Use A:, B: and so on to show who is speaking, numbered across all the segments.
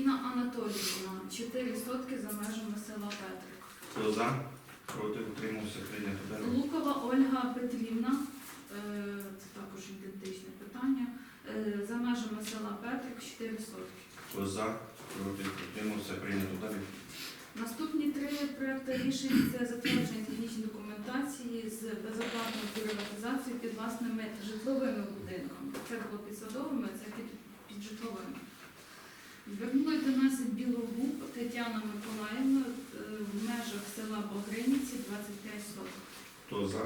A: Інна Анатоліївна, 4 сотки за межами села Петрик.
B: Хто за? Проти утримався прийнято далі.
A: Лукова Ольга Петрівна, е, це також ідентичне питання, е, за межами села Петрик 4 сотки.
B: Хто за? Проти утримався прийнято далі.
A: Наступні три проекти рішень це затвердження технічної документації з безоплатною приватизацією під власними житловими будинками. Це було під садовими, це під, під житловими. Звернулася до нас Білогуб Тетяна Миколаївна е, в межах села Богриніці 25 соток.
B: Хто за?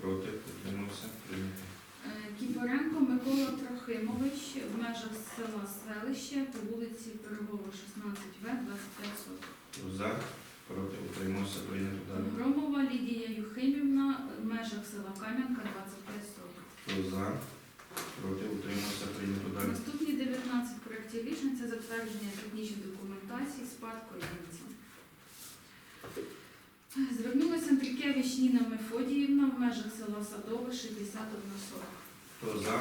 B: Проти утримався прийнято.
A: Е, Кіпоренко Микола Трохимович в межах села Свелище по вулиці Пирогова, 16В, 25 соток.
B: Хто за? Проти утримався прийнято.
A: Громова Лідія Юхимівна в межах села Кам'янка 25 соток.
B: Хто за? Проти утримався прийнято далі.
A: Наступні 19 проєктів рішень це затвердження технічної документації спадку Ємця. Звернулася Андрікевич Ніна Мефодіївна в межах села Садове 61 соток.
B: Хто за?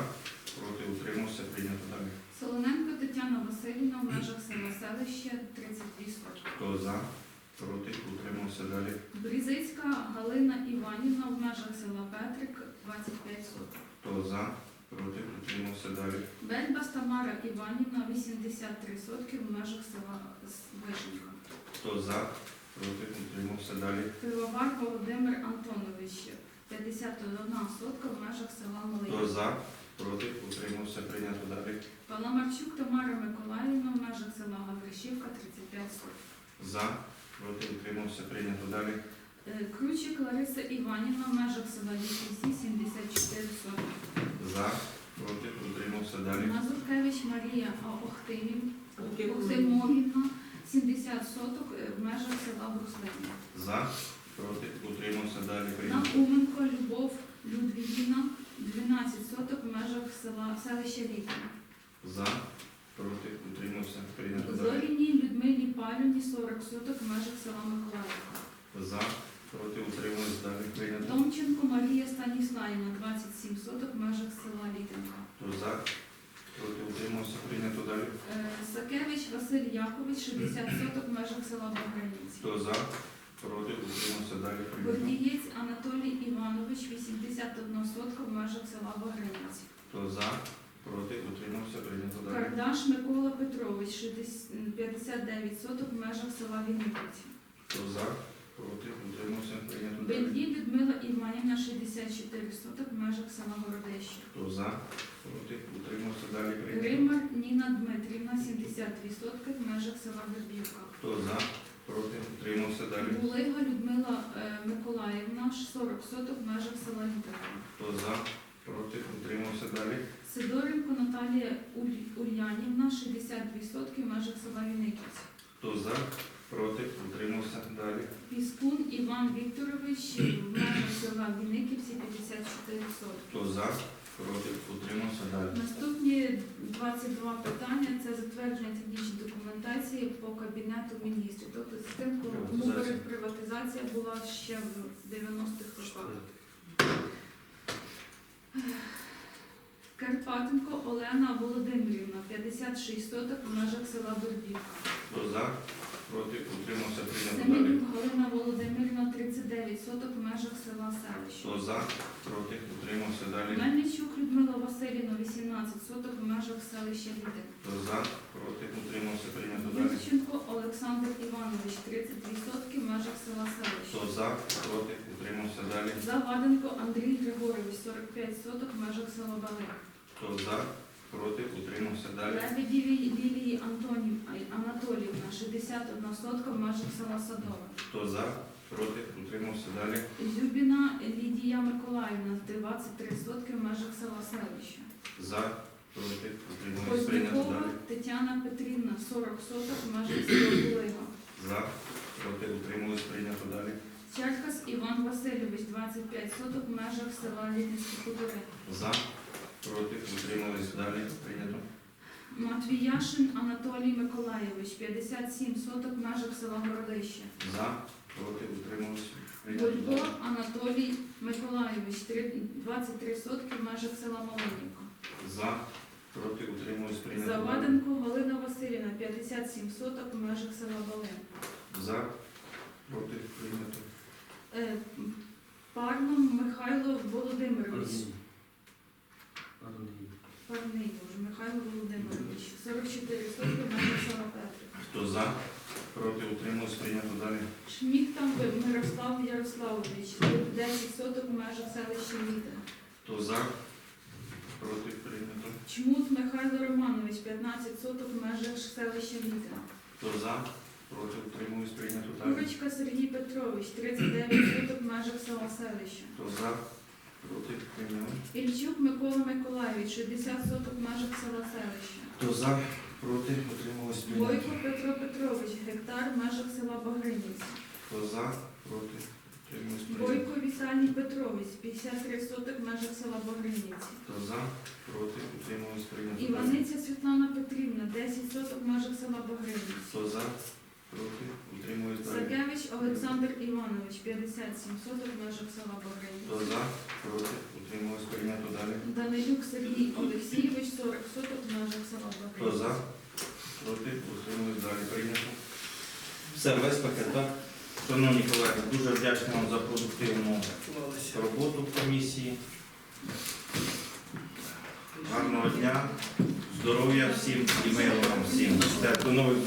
B: Проти утримався прийнято далі.
A: Солоненко Тетяна Васильівна в межах села Селище 32 сотки.
B: Хто за? Проти утримався далі.
A: Брізицька Галина Іванівна в межах села Петрик 25 соток.
B: Хто за? Далі.
A: Бельбас Тамара Іванівна 83 сотки в межах села Вишенька.
B: Хто за? Проти утримався далі.
A: Пивовар Володимир Антонович 51 сотка в межах села
B: Хто за? Проти утримався прийнято далі.
A: Паламарчук Тамара Миколаївна в межах села Гавришівка 35 соток.
B: За. Проти утримався прийнято далі.
A: Е, Кручик Лариса Іванівна в межах села Лісівці 74 сотки.
B: За. Проти утримався далі.
A: Мазуркевич Марія Охтимів, Охтимовівна 70 соток е, в межах села Бруслина.
B: За. Проти утримався далі. Прийнято.
A: Науменко Любов Людвігіна 12 соток в межах села селища Літина.
B: За. Проти утримався прийнято далі.
A: Зоріній Людмилі Палюні 40 соток в межах села Миколаївка.
B: За. Проти утримався далі. Прийнято.
A: Томченко Марія Станіславівна 27 соток в межах села Літинка.
B: Хто за? Проти утримався прийнято далі.
A: Е, Сакевич Василь Якович 60 соток в межах села Баграніці.
B: Хто за? Проти утримався далі. Прийнято.
A: Гордієць Анатолій Іванович 81 сотка в межах села Баграніці.
B: Хто за? Проти утримався прийнято далі.
A: Кардаш Микола Петрович 60 59 соток в межах села Вінниці.
B: Хто за? Проти утримався прийнято.
A: Бельді Людмила Іванівна 64 соток в межах села Городище.
B: Хто за? Проти утримався далі. Прийнято.
A: Римар Ніна Дмитрівна 72 сотки в межах села Вербівка.
B: Хто за? Проти утримався далі.
A: Булига Людмила е, Миколаївна 40 соток в межах села Літарка.
B: Хто за? Проти утримався далі.
A: Сидоренко Наталія Уль- Ульянівна 62 сотки в межах села Вінниківці.
B: Хто за? Проти утримався далі.
A: Піскун Іван Вікторович межах села Вінниківці 54 сотки.
B: Хто за? Проти утримався далі.
A: Наступні 22 питання це затвердження технічної документації по кабінету міністрів. Тобто з тим, кому
B: Приватизація.
A: була ще в 90-х роках. Карпатенко Олена Володимирівна, 56 соток в межах села Борбівка.
B: Хто за? Проти утримався прийнято далі.
A: Галина Володимирівна, 39 соток в межах села Селище.
B: Хто за? Проти утримався далі.
A: Мельничук Людмила Васильівна, 18 соток в межах селища Лідин.
B: Хто за? Проти утримався прийнято далі.
A: Юрченко Олександр Іванович, 32 сотки в межах села Селище.
B: Хто за? Проти утримався далі.
A: Заваденко Андрій Григорович, 45 соток в межах села Балик.
B: Хто за? Проти утримався далі.
A: Лебедєві Лілії Антонів Анатоліївна, 61 сотка в межах села Садове.
B: Хто за? Проти утримався далі.
A: Зюбіна Лідія Миколаївна, 23 сотки в межах села Селище.
B: За? Проти утримався прийнято
A: Познякова
B: далі.
A: Тетяна Петрівна, 40 соток в межах села Булига.
B: За? Проти утримались прийнято далі.
A: Черкас Іван Васильович, 25 соток в межах села Літинські хутори.
B: За? Проти утримались далі. Прийнято.
A: Матвіяшин Анатолій Миколайович, 57 соток в межах села Городище.
B: За? Проти утримались прийнято
A: Гулько. Анатолій Миколайович, три- 23 сотки в межах села Малинівка.
B: За? Проти утримались прийнято.
A: Заваденко Галина Васильівна, 57 соток в межах села Балин.
B: За. Проти прийнято.
A: Е, Парном Михайло Володимирович. Парний дуже Михайло Володимирович. 44 сотки в межах села Петрик.
B: Хто за? Проти утримались прийнято далі.
A: Шмік там Мирослав Ярославович. 10 соток в межах селища Ліда.
B: Хто за? Проти прийнято.
A: Чмут Михайло Романович, 15 соток в межах селища Ліда.
B: Хто за? Проти утримались прийнято далі.
A: Курочка Сергій Петрович, 39 соток в межах села селища.
B: Хто за? Проти прийняли.
A: Ільчук Микола Миколайович, 60 соток межах села селища.
B: Хто за? Проти утримались прийнято.
A: Бойко Петро Петрович, гектар в межах села Багринівці.
B: Хто за? Проти утримались прийнято.
A: Бойко Віталій Петрович, 53 соток в межах села Багринівці.
B: Хто за? Проти утримались прийнято.
A: Іваниця Світлана Петрівна, 10 соток в межах села Багринівці.
B: Хто за? Проти утримались далі.
A: Сакевич Олександр Іванович, 57 соток в межах села
B: Хто за? Проти утримались прийнято далі.
A: Данилюк Сергій Олексійович, 40 соток в межах
B: Хто за? Проти утримались далі. Прийнято. Все, весь пакет, так? Шановні колеги, дуже вдячний вам за продуктивну роботу в комісії. Гарного дня, здоров'я всім і миру вам всім. До нових